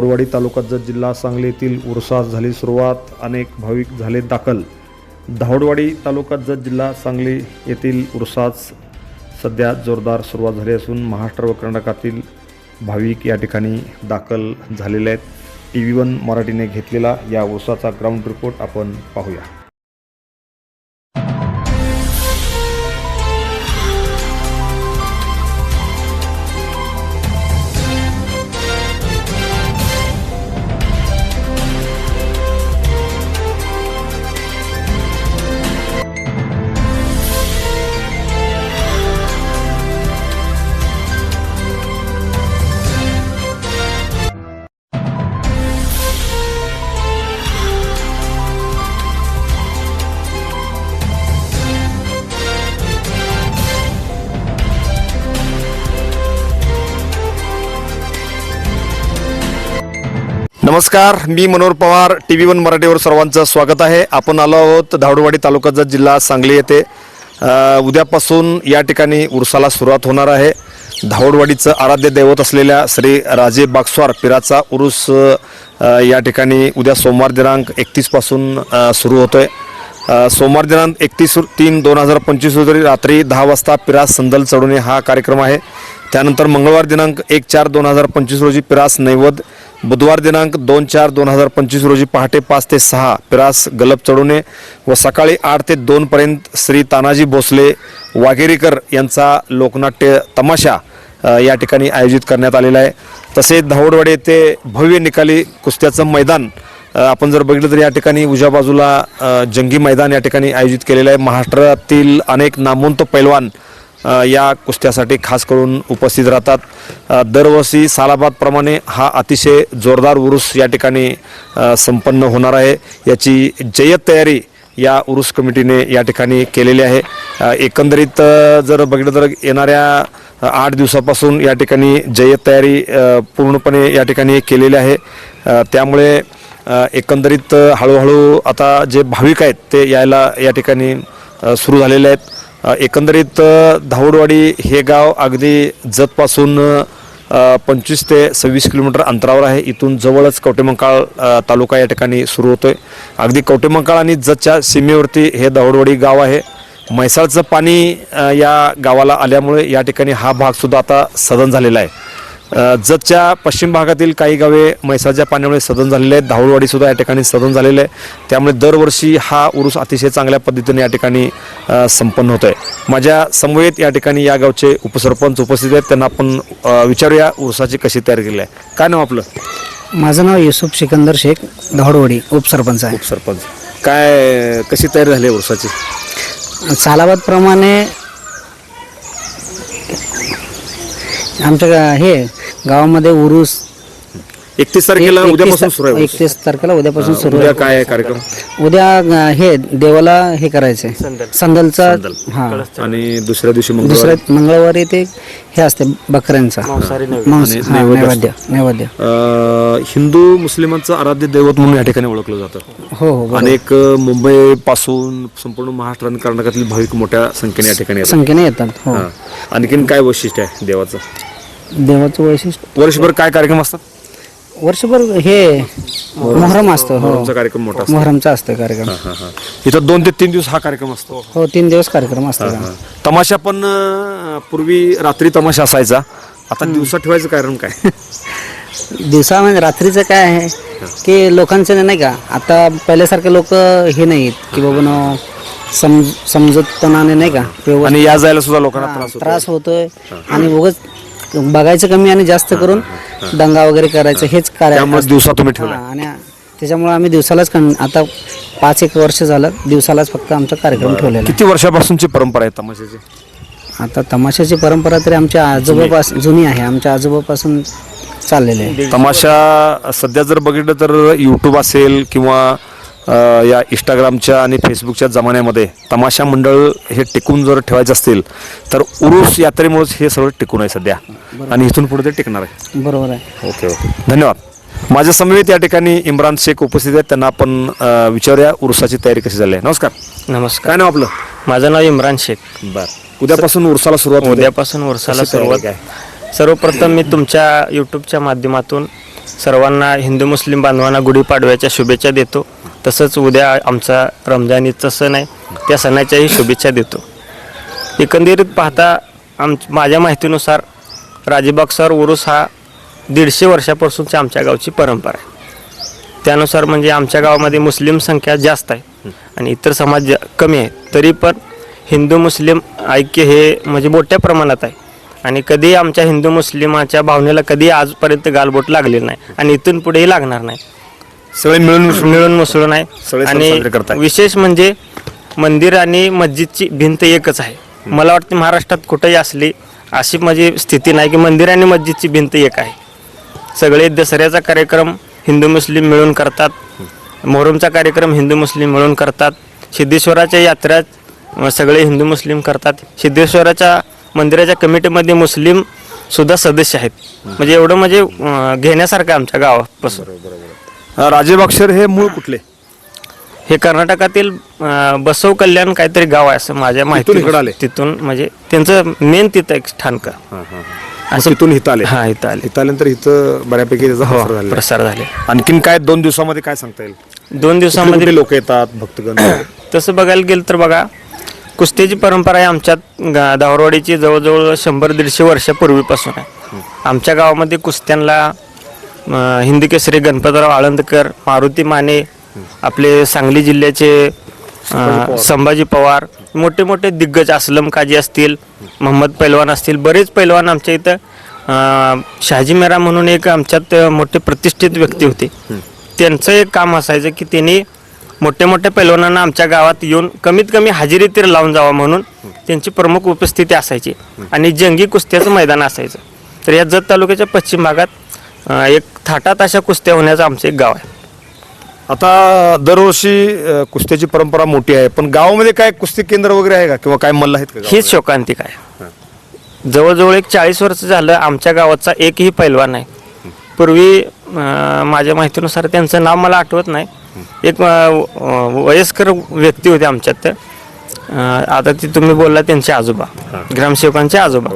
गौरवाडी तालुका जत जिल्हा सांगली येथील उरसास झाली सुरुवात अनेक भाविक झाले दाखल. धावडवाडी तालुका जत जिल्हा सांगली येथील उरसास सध्या जोरदार सुरुवात झाली असून महाराष्ट्र व कर्नाटकातील भाविक या ठिकाणी दाखल झालेले आहेत. टी व्ही वन मराठीने घेतलेला या उरसाचा ग्राउंड रिपोर्ट आपण पाहूया. नमस्कार मी Manohar Pawar T V one मराठीवर सर्वांचं स्वागत आहे. आपण आलो आहोत धावडवाडी तालुक्याचा जिल्हा सांगली येथे. उद्यापासून या ठिकाणी उरसाला सुरुवात होणार आहे. धावडवाडीचं आराध्य दैवत असलेल्या श्री राजे बागस्वार पिराचा उरुस या ठिकाणी उद्या सोमवार दिनांक एकतीसपासून सुरू होतोय. आहे सोमवार दिनांक एकतीस तीन दोन हजार पंचवीस रोजी रात्री दहा वाजता पिरास संदल चढवणे हा कार्यक्रम आहे. त्यानंतर मंगळवार दिनांक एक चार दोन हजार पंचवीस रोजी पिरास नैवद बुधवार दिनांक दोन चार दोन हजार पंचवीस रोजी पहाटे पाच ते सहा पिरास गलप चढवणे व सकाळी आठ ते दोनपर्यंत श्री तानाजी भोसले वाघेरीकर यांचा लोकनाट्य तमाशा या ठिकाणी आयोजित करण्यात आलेला आहे. तसेच धावडवाडे येथे भव्य निकाली कुस्त्याचं मैदान आपण जर बघितलं तर या ठिकाणी उजव्या बाजूला जंगी मैदान या ठिकाणी आयोजित केलेलं आहे. महाराष्ट्रातील अनेक नामवंत पैलवान या कुस्त्यासाठी खास करून उपस्थित राहतात. दरवर्षी सालाबादप्रमाणे हा अतिशय जोरदार उरूस या ठिकाणी संपन्न होणार आहे. याची जय्यत तयारी या उरूस कमिटीने या ठिकाणी केलेली आहे. एकंदरीत जर बघितलं तर येणाऱ्या आठ दिवसापासून या ठिकाणी जय्यत तयारी पूर्णपणे या ठिकाणी केलेली आहे. त्यामुळे एकंदरीत हळूहळू आता जे भाविक आहेत ते यायला या ठिकाणी सुरू झालेले आहेत. एकंदरीत धावडवाडी हे गाव अगदी जतपासून पंचवीस ते सव्वीस किलोमीटर अंतरावर आहे. इथून जवळच कवटेमंकाळ तालुका या ठिकाणी सुरू होतोय. अगदी कवटेमंकाळ आणि जतच्या सीमेवरती हे धावडवाडी गाव आहे. म्हैसाळचं पाणी या गावाला आल्यामुळे या ठिकाणी हा भागसुद्धा आता सदन झालेला आहे. जतच्या पश्चिम भागातील काही गावे म्हैसाळच्या पाण्यामुळे सदन झालेले आहेत. धावडवाडी सुद्धा या ठिकाणी सदन झालेलं आहे. त्यामुळे दरवर्षी हा उरूस अतिशय चांगल्या पद्धतीने या ठिकाणी संपन्न होत आहे माझ्या समवेत या ठिकाणी या गावचे उपसरपंच उपस्थित आहेत. त्यांना आपण विचारूया उरसाची कशी तयारी केली आहे. काय नाव आपलं? माझं नाव युसुफ सिकंदर शेख धावडवाडी उपसरपंच आहे. उपसरपंच. काय कशी तयारी झाली आहे उरसाची सालाबादप्रमाणे आमच्या हे गावामध्ये उरूस. एकतीस तारखेला उद्यापासून एकतीस सुरू आहे. एकतीस तारखेला उद्यापासून सुरू उद्या काय आहे कार्यक्रम? उद्या अं, हे देवाला हे करायचंय. संदलचा संदल. हा. आणि दुसऱ्या दिवशी मंगळवार? दुसऱ्या मंगळवारी ते हे असते बकऱ्यांचा. मांस- हा, नैवेद्य नैवेद्य हिंदू मुस्लिमांचं आराध्य दैवत म्हणून या ठिकाणी ओळखलं जातं. हो हो. अनेक मुंबई पासून संपूर्ण महाराष्ट्र आणि कर्नाटकातील भाविक मोठ्या संख्येने या ठिकाणी येतात. संख्येने येतात हो. हा. आणखीन काय वैशिष्ट्य आहे देवाचं? देवाचं वैशिष्ट्य. वर्षभर काय कार्यक्रम असतात? वर्षभर हे मोहरम असतं हो. मोहरमचा कार्यक्रम मोठा असतो. मोहरमचा असतं कार्यक्रम. हा, हा, हा. इथं दोन ते तीन दिवस हा कार्यक्रम असतो. हो तीन दिवस कार्यक्रम असतात हा. तमाशा पण अ, पूर्वी रात्री तमाशा असायचा. आता दिवसा ठेवायचं कारण काय? दिवसा म्हणजे रात्रीचं काय आहे की लोकांचं नाही का आता पहिल्यासारखे लोक हे नाहीत की बाबा न सम समजतपणाने नाही का व्यवस्थित आणि या जायला सुद्धा लोकांना त्रास होतो त्रास होतोय. आणि उगच बघायचं कमी आणि जास्त करून दंगा वगैरे करायचं हेच कार्य त्यामुळे दिवसा तुम्ही हा, ठेवला आणि त्याच्यामुळे आम्ही दिवसालाच कन आता पाच एक वर्ष झालं दिवसालाच फक्त आमचा कार्यक्रम ठेवलेला किती वर्षापासूनची परंपरा आहे तमाशाची? आहे. आता तमाशाची परंपरा तरी आमच्या आजोबापासून जुनी आहे आमच्या आजोबापासून चाललेली आहे. तमाशा सध्या जर बघितलं तर यूट्यूब असेल किंवा या इंस्टाग्रामच्या आणि फेसबुकच्या जमान्यामध्ये तमाशा मंडळ हे टिकून जर ठेवायचे असतील तर उरूस यात्रेमुळेच हे सगळं टिकून आहे सध्या. आणि इथून पुढे ते टिकणार आहे. बरोबर आहे. Okay okay. धन्यवाद. माझ्या समवेत या ठिकाणी इम्रान शेख उपस्थित आहेत. त्यांना आपण विचारूया उरुसाची तयारी कशी झाली आहे. नमस्कार. नमस्कार. काय नाव आपलं? माझं नाव इम्रान शेख. बर. उद्यापासून उरसाला सुरुवात उद्यापासून उरसाला सुरुवात. सर्वप्रथम मी तुमच्या यूट्यूबच्या माध्यमातून सर्वांना हिंदू मुस्लिम बांधवांना गुढीपाडव्याच्या शुभेच्छा देतो. तसंच उद्या आमचा रमजान ईदचा सण आहे. त्या सणाच्याही शुभेच्छा देतो. एकंदरीत पाहता आम माझ्या माहितीनुसार राजेबाग सर उरूस हा दीडशे वर्षापासूनची आमच्या गावची परंपरा आहे. त्यानुसार म्हणजे आमच्या गावामध्ये मुस्लिम संख्या जास्त आहे आणि इतर समाज कमी आहे. तरी पण हिंदू मुस्लिम ऐक्य हे म्हणजे मोठ्या प्रमाणात आहे. आणि कधी आमच्या हिंदू मुस्लिमाच्या भावनेला कधी आजपर्यंत गालबोट लागलेलं नाही आणि इथून पुढेही लागणार नाही. सगळे मिळून मिळून मिसळून आहे. सगळे सण आणि साजरे करताय. विशेष म्हणजे मंदिर आणि मस्जिदची भिंत एकच आहे. मला वाटतं महाराष्ट्रात कुठेही असली अशी माझी स्थिती नाही की मंदिर आणि मस्जिदची भिंत एक आहे. सगळे दसऱ्याचा कार्यक्रम हिंदू मुस्लिम मिळून करतात. मोहरमचा कार्यक्रम हिंदू मुस्लिम मिळून करतात. सिद्धेश्वराच्या यात्रा अ, सगळे हिंदू मुस्लिम करतात. सिद्धेश्वराच्या मंदिराच्या कमिटीमध्ये मुस्लिम सुद्धा सदस्य आहेत. म्हणजे एवढं म्हणजे अ, घेण्यासारखं आहे आमच्या गावापासून. राजेबाक्षर हे मूळ कुठले? हे कर्नाटकातील अं, बसव कल्याण काहीतरी गाव आहे असं माझ्या माहिती इकडं आले? तिथून म्हणजे त्यांचं मेन तिथं एक स्थानक असं. इथून हिथं आले? हा इथं आले. इथं आल्यानंतर इथं बऱ्यापैकी त्याचा हो प्रसार झालेला आहे. प्रसार झाले आणखीन काय दोन दिवसामध्ये काय सांगता येईल? दोन दिवसामध्ये लोक येतात भक्तगण? तसं बघायला गेलं तर बघा कुस्तीची परंपरा आहे आमच्यात गा- दावरवाडीची जवळजवळ शंभर दीडशे वर्षापूर्वीपासून आहे. आमच्या गावामध्ये कुस्त्यांना हिंदी केसरी गणपतराव आळंदकर मारुती माने आपले सांगली जिल्ह्याचे संभाजी पवार. मोठे मोठे दिग्गज असलम काजी असतील मोहम्मद पैलवान असतील बरेच पैलवान आमच्या इथं शहाजी मेरा म्हणून एक आमच्यात मोठे प्रतिष्ठित व्यक्ती होते. त्यांचं एक काम असायचं की त्यांनी मोठ्या मोठ्या पैलवानांना आमच्या गावात येऊन कमीत कमी हजेरी तर लावून जावं म्हणून त्यांची प्रमुख उपस्थिती असायची. आणि जंगी कुस्त्याचं मैदान असायचं. तर या जत तालुक्याच्या पश्चिम भागात एक थाटात अशा कुस्त्या होण्याचं आमचं एक गाव आहे. आता दरवर्षी अं, कुस्त्याची परंपरा मोठी आहे पण गावामध्ये काय कुस्ती केंद्र वगैरे आहे का? किंवा काय मल्ल आहेत का हीच शोकांतिक आहे. जवळजवळ एक चाळीस वर्ष झालं आमच्या गावाचा एकही पैलवान नाही. पूर्वी अं, माझ्या माहितीनुसार त्यांचं नाव मला आठवत नाही. एक अं, वयस्कर व्यक्ती होते आमच्यात. अं, आता ती तुम्ही बोलला त्यांचे आजोबा ग्रामसेवकांचे आजोबा.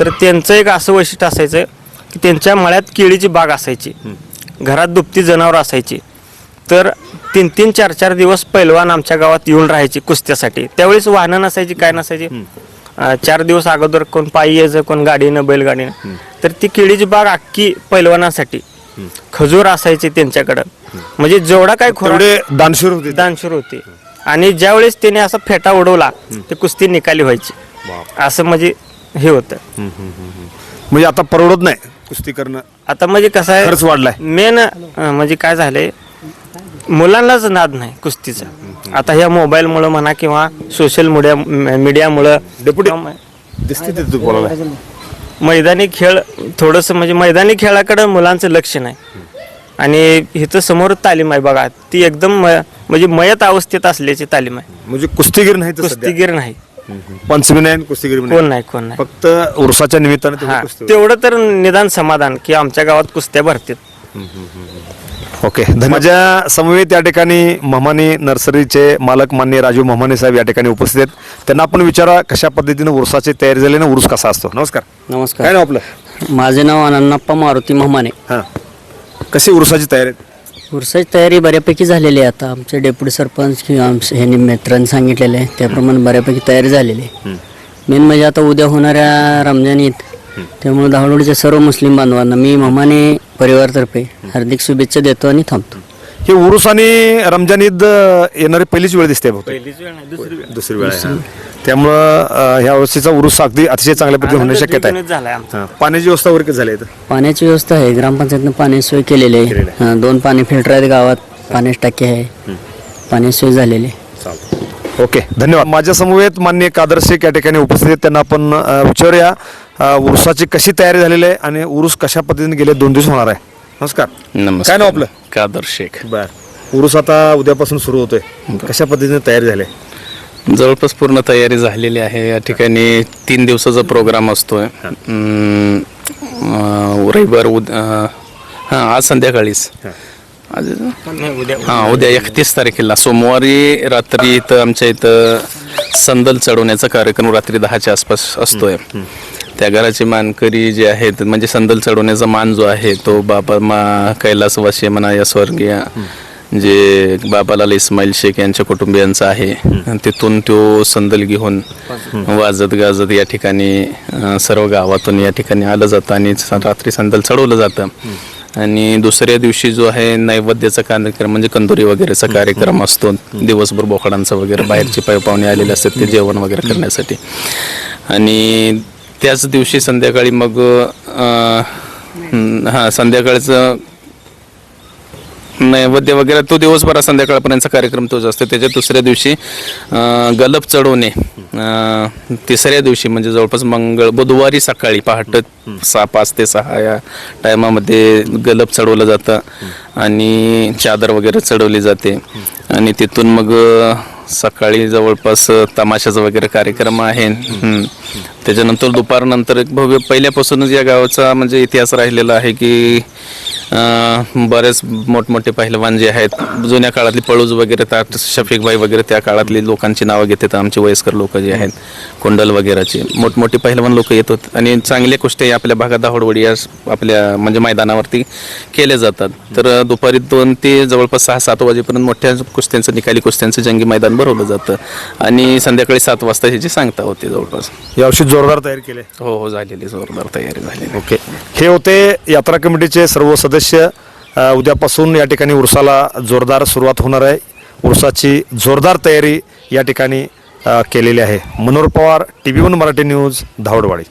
तर त्यांचं एक असं वैशिष्ट्य असायचं की त्यांच्या मळ्यात केळीची बाग असायची. घरात दुपती जनावर असायची. तर तीन तीन चार चार दिवस पैलवान आमच्या गावात येऊन राहायचे कुस्त्यासाठी. त्यावेळेस वाहनं नसायची काय नसायची? चार दिवस अगोदर कोण पायी यायचं कोण गाडीनं बैलगाडीनं. तर ती केळीची बाग अख्खी पैलवानासाठी. खजूर असायचे त्यांच्याकडं. म्हणजे जेवढा काय तेवढे दानशूर होते. दानशूर होते. आणि ज्यावेळेस त्याने असा फेटा उडवला ते कुस्ती निकाली व्हायची. असं म्हणजे हे होतं. म्हणजे आता परवडत नाही. कुस्ती करणं आता म्हणजे कसं आहे खर्च वाढलाय. मेन म्हणजे काय झालंय मुलांनाच नाद नाही कुस्तीचा. आता ह्या मोबाईलमुळं म्हणा किंवा सोशल मीडिया मीडियामुळं डेप्युटी दिसते ते तू बोलायला मैदानी खेळ थोडंसं म्हणजे मैदानी खेळाकडे मुलांचं लक्ष नाही. आणि इथं समोर तालीम आहे बघा ती एकदम म- म्हणजे मयत अवस्थेत असल्याची तालीम आहे. म्हणजे कुस्तीगीर नाही. कुस्तीगीर नाही. पंचमी नाही आणि कुस्तीगीर कोण नाही कोण नाही. फक्त उरसाच्या निमित्ताने तेवढी हा कुस्ती होते. तेवढं तर निदान समाधान की आमच्या गावात कुस्त्या भरतात ओके धन्यवाद. माझ्या समवेत या ठिकाणी ममानी नर्सरीचे मालक मान्य राजू ममाने साहेब या ठिकाणी उपस्थित आहेत. त्यांना आपण विचारा कशा पद्धतीने उरसाची तयारी झाली ना उरुस कसा असतो. नमस्कार. काय नमस्कार नाव आपलं? माझे नाव अनन्नप्पा मारुती महामाने हां. कशी उरसाची तयारी आहे? उरसाची तयारी बऱ्यापैकी झालेली आहे आता. आमचे डेप्युटी सरपंच किंवा आमचे ह्यांनी मित्रांनी सांगितलेले आहे. त्याप्रमाणे बऱ्यापैकी तयारी झालेली आहे. मेन म्हणजे आता उद्या होणाऱ्या रमजान ईद. त्यामुळे दहावडीच्या सर्व मुस्लिम बांधवांना मी ममाने परिवारतर्फे हार्दिक शुभेच्छा देतो आणि थांबतो. ही उरुस आणि रमजान ईद येणारी पहिलीच वेळ दिसते बहुतेक. दुसरी वेळ. आहे, हां. त्यामुळं अं, ह्या वर्षीचा उरुस अगदी अतिशय चांगल्या पद्धतीने होण्याची शक्यता आहे. झालाय आमचा. हां. पाण्याची व्यवस्था वगैरे झाली आहे इथं? पाण्याची व्यवस्था आहे ग्रामपंचायतनं पाणी सोय केलेली आहे. हां, दोन पाणी फिल्टर आहेत गावात पाण्याची टाकी आहे. पाणी सोय झालेली आहे. ओके धन्यवाद. माझ्या समवेत मान्य कादर शेख या ठिकाणी उपस्थित आहेत. त्यांना आपण अ, विचारूया अ, उरुसाची कशी तयारी झालेली आहे आणि उरुस कशा पद्धतीने गेले दोन दिवस होणार आहे. नमस्कार. नमस्कार. काय नाव आपलं? कादर शेख बर. उरुस आता उद्यापासून सुरू होतोय. कशा पद्धतीने तयारी झाली? आहे? जवळपास पूर्ण तयारी झालेली आहे. या ठिकाणी तीन दिवसाचा प्रोग्राम असतोय. रविवार उद हां आज संध्याकाळीच. आज उद्या हां उद्या एकतीस तारखेला सोमवारी रात्री इथं आमच्या इथं संदल चढवण्याचा कार्यक्रम रात्री दहाच्या आसपास असतोय. त्या घराचे मानकरी जे आहेत म्हणजे संदल चढवण्याचा मान जो आहे तो बाबा मा कैलासवासी म्हणा या स्वर्गीय जे बाबालाल इस्माईल शेख यांच्या कुटुंबियांचा आहे तिथून तो संदल घेऊन वाजत गाजत या ठिकाणी सर्व गावातून या ठिकाणी आलं जातं आणि स- रात्री संदल चढवलं जातं. आणि दुसऱ्या दिवशी जो आहे नैवेद्याचा कार्यक्रम म्हणजे कंदुरी वगैरेचा कार्यक्रम असतो. दिवसभर बोकडांचा वगैरे बाहेरचे पाय पाहुणे आलेले असतात ते जेवण वगैरे करण्यासाठी. आणि त्याच दिवशी संध्याकाळी मग हा संध्याकाळचं नैवेद्य वगैरे तो दिवसभरा संध्याकाळपर्यंतचा कार्यक्रम तोच असतो. त्याच्या दुसऱ्या दिवशी गलप चढवणे तिसऱ्या दिवशी म्हणजे जवळपास मंगळ बुधवारी सकाळी पहाटे सहा पाच ते सहा या टायमामध्ये गलप चढवलं जातं आणि चादर वगैरे चढवली जाते. आणि तिथून मग सकाळी जवळपास तमाशाचा वगैरे कार्यक्रम आहे. त्याच्यानंतर दुपारनंतर एक भव्य पहिल्यापासूनच या गावाचा म्हणजे इतिहास राहिलेला आहे की बरेच मोठमोठे पहिलवान जे आहेत जुन्या काळातली पळूज वगैरे त्या शफिकभाई वगैरे त्या काळातली लोकांची नावं घेतात आमचे वयस्कर लोक जे आहेत कोंडल वगैरेचे. मोठमोठे पहिलवान लोक येत होते. आणि चांगले कुस्ते आपल्या भागात दाहोडवडी या आपल्या म्हणजे मैदानावरती केले जातात. तर दुपारी दोन ते जवळपास सहा सात वाजेपर्यंत मोठ्या कुस्त्यांचं निकाली कुस्त्यांचं जंगी मैदान भरवलं जातं. आणि संध्याकाळी सात वाजता ह्याची सांगता होते जवळपास. यावर्षी जोरदार तयारी केली. हो हो झालेली जोरदार तयारी झालेली. ओके. हे होते यात्रा कमिटीचे सर्व सदस्य. अ, उद्यापासून या ठिकाणी उरसाला जोरदार सुरुवात होणार आहे. उरसाची जोरदार तयारी या ठिकाणी केलेली आहे. Manohar Pawar T V one Marathi news Dhavadwadi.